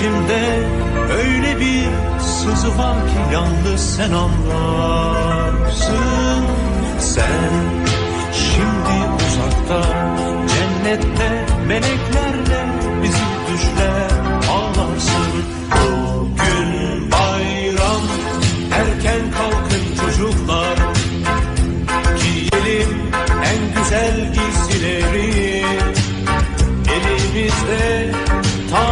içimde öyle bir sızı var ki yalnız sen anlarsın. Sen şimdi uzakta cennette melek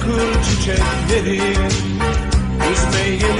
kıl çiçeklerin Üzmeyin